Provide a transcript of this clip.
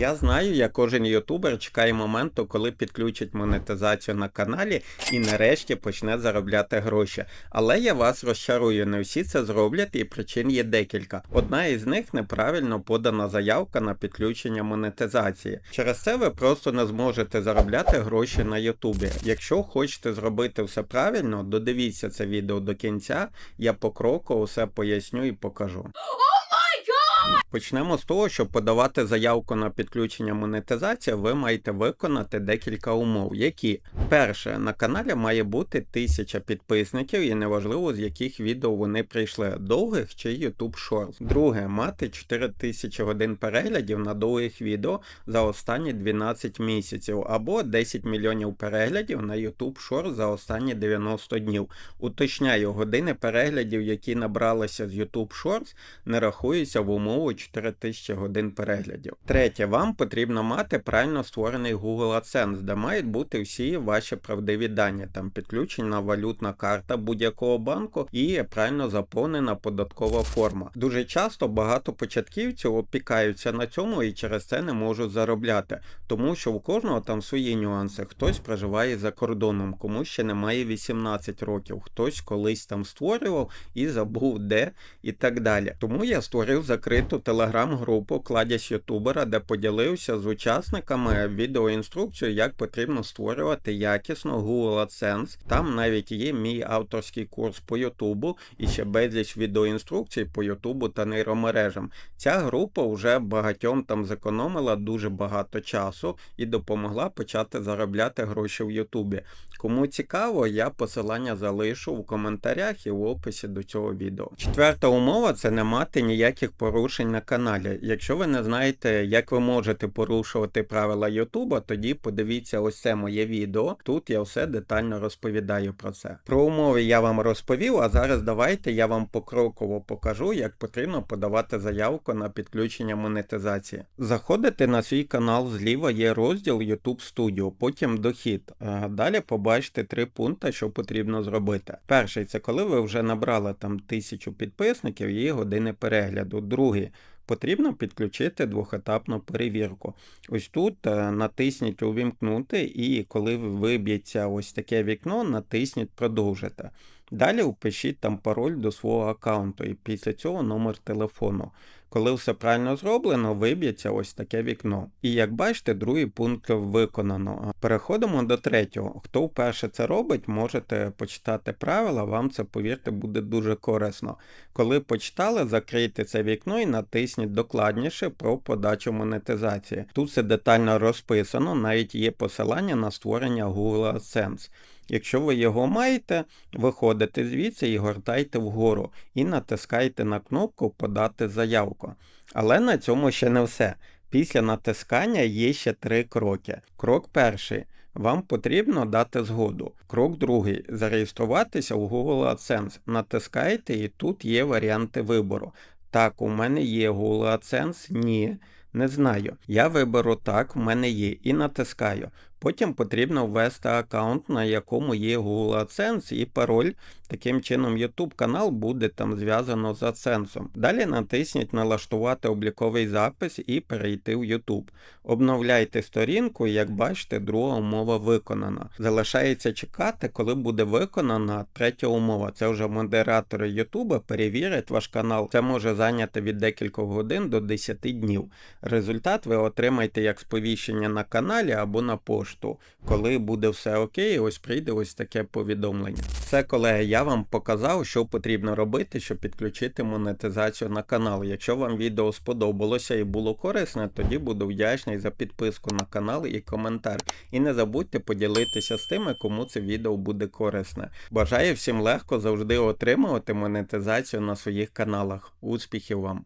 Я знаю, як кожен ютубер чекає моменту, коли підключить монетизацію на каналі і нарешті почне заробляти гроші. Але я вас розчарую, не всі це зроблять, і причин є декілька. Одна із них неправильно подана заявка на підключення монетизації. Через це ви просто не зможете заробляти гроші на Ютубі. Якщо хочете зробити все правильно, додивіться це відео до кінця, я покроково все поясню і покажу. Почнемо з того, щоб подавати заявку на підключення монетизації, ви маєте виконати декілька умов. Які? Перше, на каналі має бути тисяча підписників і неважливо з яких відео вони прийшли, довгих чи YouTube Shorts. Друге, мати 4000 годин переглядів на довгих відео за останні 12 місяців, або 10 мільйонів переглядів на YouTube Shorts за останні 90 днів. Уточняю, години переглядів, які набралися з YouTube Shorts, не рахуються в умову 4000 годин переглядів. Третє, вам потрібно мати правильно створений Google AdSense, де мають бути всі ваші правдиві дані, там підключена валютна карта будь-якого банку і правильно заповнена податкова форма. Дуже часто багато початківців опікаються на цьому і через це не можуть заробляти, тому що у кожного там свої нюанси. Хтось проживає за кордоном, комусь ще немає 18 років, хтось колись там створював і забув де і так далі. Тому я створив закриту телеграм-групу кладязь ютубера, де поділився з учасниками відеоінструкцію, як потрібно створювати якісно Google AdSense. Там навіть є мій авторський курс по Ютубу і ще безліч відеоінструкцій по Ютубу та нейромережам. Ця група вже багатьом там зекономила дуже багато часу і допомогла почати заробляти гроші в Ютубі. Кому цікаво, я посилання залишу в коментарях і в описі до цього відео. Четверта умова це не мати ніяких порушень на каналі. Якщо ви не знаєте, як ви можете порушувати правила Ютуба, тоді подивіться ось це моє відео. Тут я все детально розповідаю про це. Про умови я вам розповів, а зараз давайте я вам покроково покажу, як потрібно подавати заявку на підключення монетизації. Заходите на свій канал, зліва є розділ YouTube Studio, потім дохід. Е, Далі побачите три пункти, що потрібно зробити. Перший це коли ви вже набрали там тисячу підписників і години перегляду. Другий потрібно підключити двохетапну перевірку. Ось тут е, натисніть Увімкнути, і коли виб'ється ось таке вікно, натисніть Продовжити. Далі впишіть там пароль до свого аккаунту і після цього номер телефону. Коли все правильно зроблено, виб'ється ось таке вікно. І як бачите, другий пункт виконано. Переходимо до третього. Хто вперше це робить, можете почитати правила, вам це, повірте, буде дуже корисно. Коли почитали, закрийте це вікно і натисніть докладніше про подачу монетизації. Тут все детально розписано, навіть є посилання на створення Google AdSense. Якщо ви його маєте, виходите звідси і гортайте вгору і натискайте на кнопку Подати заявку. Але на цьому ще не все. Після натискання є ще три кроки. Крок перший. Вам потрібно дати згоду. Крок другий. Зареєструватися у Google AdSense. Натискаєте і тут є варіанти вибору. Так, у мене є Google AdSense? Ні. Не знаю. Я виберу так, в мене є, і натискаю. Потім потрібно ввести аккаунт, на якому є Google AdSense і пароль. Таким чином, YouTube канал буде там зв'язано з AdSense. Далі натисніть Налаштувати обліковий запис і перейти в YouTube. Обновляйте сторінку, і як бачите, друга умова виконана. Залишається чекати, коли буде виконана третя умова. Це вже модератори YouTube перевірять ваш канал. Це може зайняти від декількох годин до 10 днів. Результат ви отримаєте як сповіщення на каналі або на пошту. Коли буде все окей, ось прийде ось таке повідомлення. Все, колеги, я вам показав, що потрібно робити, щоб підключити монетизацію на канал. Якщо вам відео сподобалося і було корисне, тоді буду вдячний за підписку на канал і коментар. І не забудьте поділитися з тими, кому це відео буде корисне. Бажаю всім легко завжди отримувати монетизацію на своїх каналах. Успіхів вам!